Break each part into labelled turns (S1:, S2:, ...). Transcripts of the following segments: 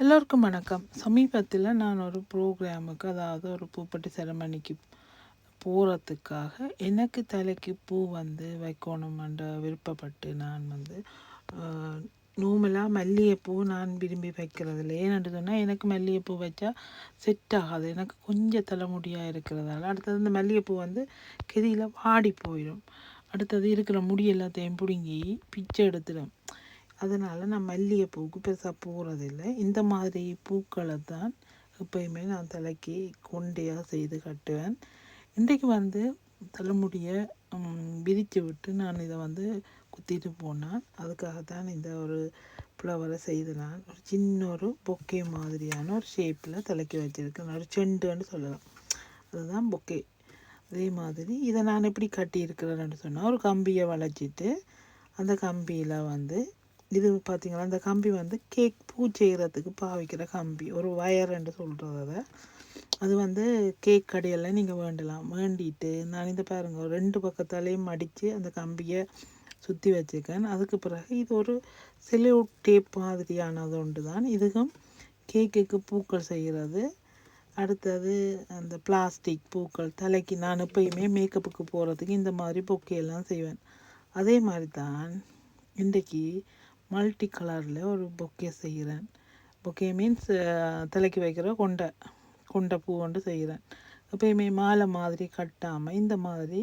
S1: எல்லோருக்கும் வணக்கம். சமீபத்தில் நான் ஒரு ப்ரோக்ராமுக்கு அதாவது ஒரு பூப்பட்டி செரமணிக்கு போகிறதுக்காக எனக்கு தலைக்கு பூ வந்து வைக்கணுமென்ற விருப்பப்பட்டு நான் வந்து நூமலாக மல்லிகைப்பூ நான் விரும்பி வைக்கிறது இல்லை ஏன்னு சொன்னால் எனக்கு மல்லிகைப்பூ வச்சா செட் ஆகாது. எனக்கு கொஞ்சம் தலைமுடியாக இருக்கிறதால அடுத்தது இந்த மல்லிகைப்பூ வந்து கெதியில் வாடி போயிடும். அடுத்தது இருக்கிற முடி எல்லாத்தையும் பிடுங்கி பிச்சை எடுத்துடும். அதனால் நான் மல்லிகைப்பூவுக்கு பெருசாக போகிறதில்ல இந்த மாதிரி பூக்களை தான் எப்பயுமே நான் தலைக்கு கொண்டையாக செய்து கட்டுவேன். இன்றைக்கு வந்து தலைமுடியை விரித்து விட்டு நான் இதை வந்து குத்திட்டு போனேன் அதுக்காக தான் இந்த ஒரு ஃப்ளவரை செய்து நான் ஒரு சின்ன ஒரு பொக்கே மாதிரியான ஒரு ஷேப்பில் தலைக்கு வச்சுருக்கேன். ஒரு செண்டுன்னு சொல்லலாம். அதுதான் பொக்கே. அதே மாதிரி இதை நான் எப்படி கட்டியிருக்கிறேன்னு சொன்னால் ஒரு கம்பியை வளைச்சிட்டு அந்த கம்பியில் வந்து இது பார்த்திங்களா இந்த கம்பி வந்து கேக் பூ செய்கிறதுக்கு பாவிக்கிற கம்பி. ஒரு வயர் என்று சொல்கிறது அதை. அது வந்து கேக் கடையில் நீங்கள் வேண்டலாம். வேண்டிட்டு நான் இந்த பாருங்கள் ரெண்டு பக்கத்தாலேயும் மடித்து அந்த கம்பியை சுற்றி வச்சுருக்கேன். அதுக்கு பிறகு இது ஒரு சிலையோ டேப் மாதிரியானது ஒன்று தான் இதுக்கும் கேக்குக்கு பூக்கள் செய்கிறது அடுத்தது அந்த பிளாஸ்டிக் பூக்கள் தலைக்கு நான் எப்பயுமே மேக்கப்புக்கு போகிறதுக்கு இந்த மாதிரி பொக்கையெல்லாம் செய்வேன். அதே மாதிரி தான் இன்றைக்கி மல்டி கலரில் ஒரு பொக்கே செய்கிறேன் பொக்கே மீன்ஸ் தலைக்கு வைக்கிற கொண்டை கொண்டை பூ கொண்டு செய்கிறேன் எப்பயுமே மாலை மாதிரி கட்டாமல் இந்த மாதிரி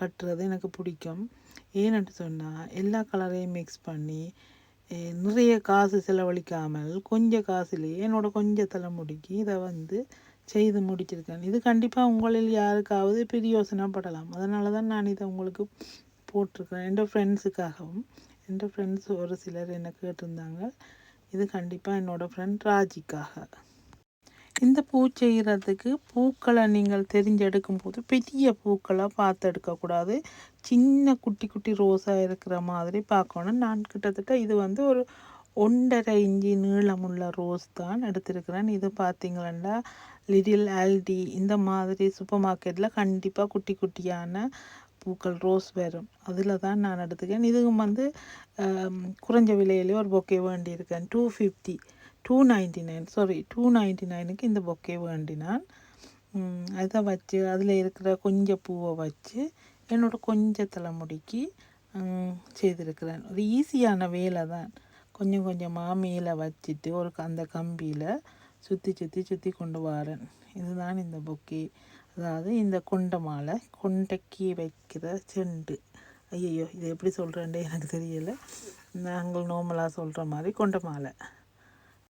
S1: கட்டுறது எனக்கு பிடிக்கும். ஏன்னு சொன்னால் எல்லா கலரையும் மிக்ஸ் பண்ணி நிறைய காசு செலவழிக்காமல் கொஞ்சம் காசுலேயே என்னோடய கொஞ்சம் தலைமுடிக்கு இதை வந்து செய்து முடிச்சிருக்கேன். இது கண்டிப்பாக உங்களில் யாருக்காவது பெரிய யோசனைப்படலாம் அதனால தான் நான் இதை உங்களுக்கு போட்டிருக்கேன் என்னோடய ஃப்ரெண்ட்ஸுக்காகவும் என் ஃப்ரெண்ட்ஸ் ஒரு சிலர் என்ன கேட்டிருந்தாங்க? இது கண்டிப்பாக என்னோடய ஃப்ரெண்ட் ராஜிக்காக. இந்த பூ செய்கிறதுக்கு பூக்களை நீங்கள் தெரிஞ்செடுக்கும் போது பெரிய பூக்களாக பார்த்து எடுக்கக்கூடாது சின்ன குட்டி குட்டி ரோஸாக இருக்கிற மாதிரி பார்க்கணும். நான் கிட்டத்தட்ட இது வந்து ஒரு ஒன்றரை இஞ்சி நீளமுள்ள ரோஸ் தான் எடுத்திருக்கிறேன். இது பார்த்தீங்களா? லிடில் ஆல்டி இந்த மாதிரி சூப்பர் மார்க்கெட்டில் கண்டிப்பாக குட்டி குட்டியான பூக்கள் ரோஸ் வரும் அதில் தான் நான் எடுத்துக்கேன். இதுவும் வந்து குறைஞ்ச விலையிலேயே ஒரு bouquet வேண்டியிருக்கேன். Two fifty to ninety nine sorry two ninety நைனுக்கு இந்த பொக்கே வேண்டினான். அதை வச்சு அதில் இருக்கிற கொஞ்சம் பூவை வச்சு என்னோடய கொஞ்சம் தலைமுடிக்கு செய்திருக்கிறேன். ஒரு ஈஸியான வேலை தான். கொஞ்சம் கொஞ்சமாக மேலே வச்சுட்டு ஒரு அந்த கம்பியில் சுற்றி சுற்றி சுற்றி கொண்டு வரேன். இதுதான் இந்த பொக்கே. அதாவது இந்த கொண்ட மாலை கொண்டைக்கு வைக்கிற செண்டு. ஐயையோ இதை எப்படி சொல்கிறேன்டே எனக்கு தெரியலை. நாங்கள் நோமலாக சொல்கிற மாதிரி கொண்ட மாலை.